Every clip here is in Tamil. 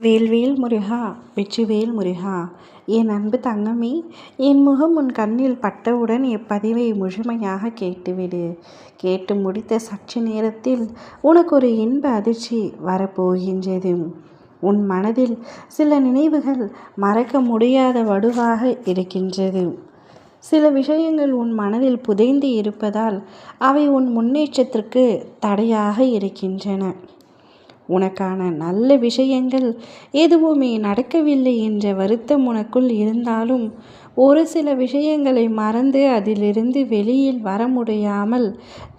வேல்வேல் முருகா வெற்றிவேல் முருகா என் அன்பு தங்கமே என் முகம் உன் கண்ணில் பட்டவுடன் எப்பதிவை முழுமையாக கேட்டுவிடு. கேட்டு முடித்த சற்று நேரத்தில் உனக்கு ஒரு இன்ப அதிர்ச்சி வரப்போகின்றது உன் மனதில் சில நினைவுகள் மறக்க முடியாத வடுவாக இருக்கின்றது சில விஷயங்கள் உன் மனதில் புதைந்து இருப்பதால் அவை உன் முன்னேற்றத்திற்கு தடையாக இருக்கின்றன. உனக்கான நல்ல விஷயங்கள் எதுவுமே நடக்கவில்லை என்ற வருத்தம் உனக்குள் இருந்தாலும் ஒரு சில விஷயங்களை மறந்து அதிலிருந்து வெளியில் வர முடியாமல்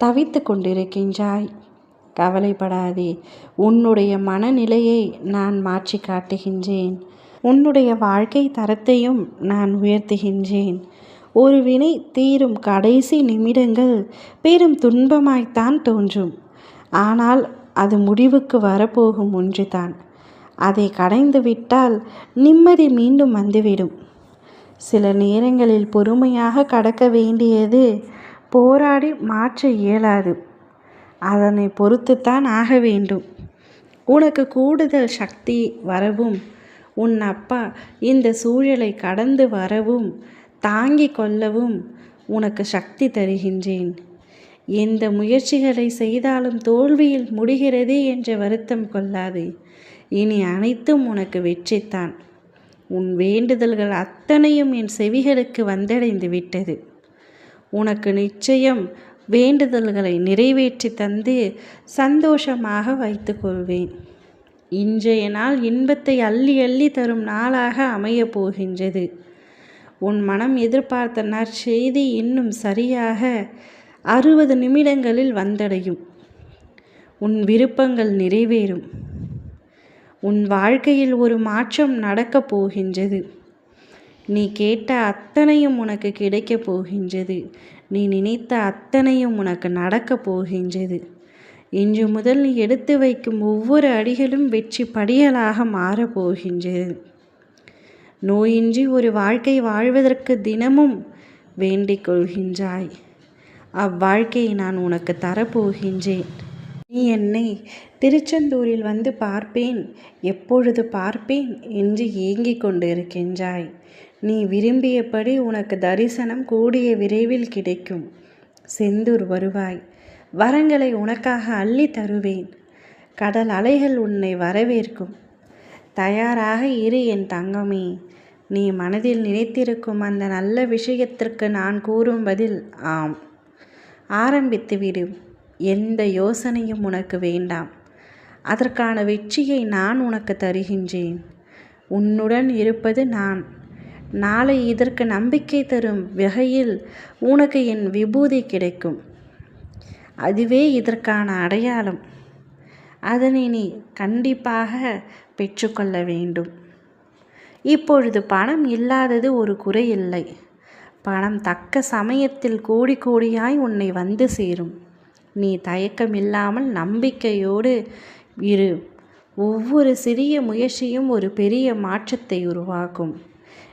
தவித்து கொண்டிருக்கின்றாய். கவலைப்படாதே உன்னுடைய மனநிலையை நான் மாற்றி காட்டுகின்றேன். உன்னுடைய வாழ்க்கை தரத்தையும் நான் உயர்த்துகின்றேன். ஒரு வினை தீரும் கடைசி நிமிடங்கள் பெரும் துன்பமாய்த்தான் தோன்றும். ஆனால் அது முடிவுக்கு வரப்போகும் ஒன்றுதான். அதை கடைந்து விட்டால் நிம்மதி மீண்டும் வந்துவிடும். சில நேரங்களில் பொறுமையாக கடக்க வேண்டியது போராடி மாற்ற இயலாது. அதனை பொறுத்துத்தான் ஆக வேண்டும். உனக்கு கூடுதல் சக்தி வரவும் உன் அப்பா இந்த சூழலை கடந்து வரவும் தாங்கிக் கொள்ளவும் உனக்கு சக்தி தருகின்றேன். எந்த முயற்சிகளை செய்தாலும் தோல்வியில் முடிகிறது என்ற வருத்தம் கொள்ளாது. இனி அனைத்தும் உனக்கு வெற்றித்தான் உன் வேண்டுதல்கள் அத்தனையும் என் செவிகளுக்கு வந்தடைந்து விட்டது. உனக்கு நிச்சயம் வேண்டுதல்களை நிறைவேற்றி தந்து சந்தோஷமாக வைத்துக்கொள்வேன் இன்றைய நாள் இன்பத்தை அள்ளி அள்ளி தரும் நாளாக அமையப் போகின்றது. உன் மனம் எதிர்பார்த்த நற்செய்தி இன்னும் சரியாக அறுபது நிமிடங்களில் வந்தடையும். உன் விருப்பங்கள் நிறைவேறும். உன் வாழ்க்கையில் ஒரு மாற்றம் நடக்கப் போகின்றது. நீ கேட்ட அத்தனையும் உனக்கு கிடைக்கப் போகின்றது. நீ நினைத்த அத்தனையும் உனக்கு நடக்கப் போகின்றது. இன்று முதல் நீ எடுத்து வைக்கும் ஒவ்வொரு அடிகளும் வெற்றி படியலாக மாறப்போகின்றது நோயின்றி ஒரு வாழ்க்கை வாழ்வதற்கு தினமும் வேண்டிக் கொள்கின்றாய். அவ்வாழ்க்கையை நான் உனக்கு தரப்போகின்றேன். நீ என்னை திருச்செந்தூரில் வந்து பார்ப்பேன். எப்பொழுது பார்ப்பேன் என்று ஏங்கிக் கொண்டிருக்கின்றாய். நீ விரும்பியபடி உனக்கு தரிசனம் கூடிய விரைவில் கிடைக்கும். செந்தூர் வருவாய். வரங்களை உனக்காக அள்ளி தருவேன். கடல் அலைகள் உன்னை வரவேற்கும். தயாராக இரு என் தங்கமே. நீ மனதில் நினைத்திருக்கும் அந்த நல்ல விஷயத்திற்கு நான் கூறும் பதில் ஆம். ஆரம்பித்துவிடு எந்த யோசனையும் உனக்கு வேண்டாம். அதற்கான வெற்றியை நான் உனக்கு தருகின்றேன். உன்னுடன் இருப்பது நான். நாளை இதற்கு நம்பிக்கை தரும் வகையில் உனக்கு என் விபூதி கிடைக்கும். அதுவே இதற்கான அடையாளம். அதனை நீ கண்டிப்பாக பெற்றுக்கொள்ள வேண்டும். இப்பொழுது பணம் இல்லாதது ஒரு குறை இல்லை. பணம் தக்க சமயத்தில் கோடி கோடியாய் உன்னை வந்து சேரும். நீ தயக்கமில்லாமல் நம்பிக்கையோடு இரு. ஒவ்வொரு சிறிய முயற்சியும் ஒரு பெரிய மாற்றத்தை உருவாக்கும்.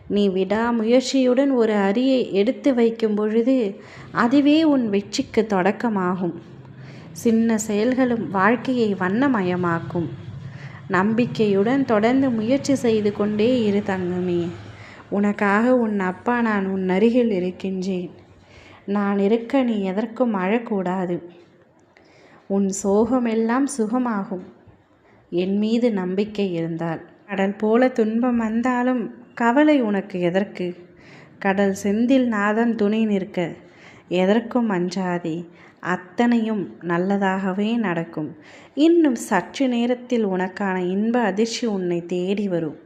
நீ விடாமுயற்சியுடன் ஒரு அரியை எடுத்து வைக்கும் பொழுது அதுவே உன் வெற்றிக்கு தொடக்கமாகும். சின்ன செயல்களும் வாழ்க்கையை வண்ணமயமாக்கும். நம்பிக்கையுடன் தொடர்ந்து முயற்சி செய்து கொண்டே இரு தங்கமே. உனக்காக உன் அப்பா நான் உன் அருகில் இருக்கின்றேன். நான் இருக்க நீ எதற்கும் அழக்கூடாது. உன் சோகமெல்லாம் சுகமாகும். என் மீது நம்பிக்கை இருந்தால். கடல் போல துன்பம் வந்தாலும் கவலை உனக்கு எதற்கு? கடல் செந்தில் நாதன் துணை நிற்க எதற்கும் அஞ்சாதே. அத்தனையும் நல்லதாகவே நடக்கும். இன்னும் சற்று நேரத்தில் உனக்கான இன்ப அதிர்ச்சி உன்னை தேடி வரும்.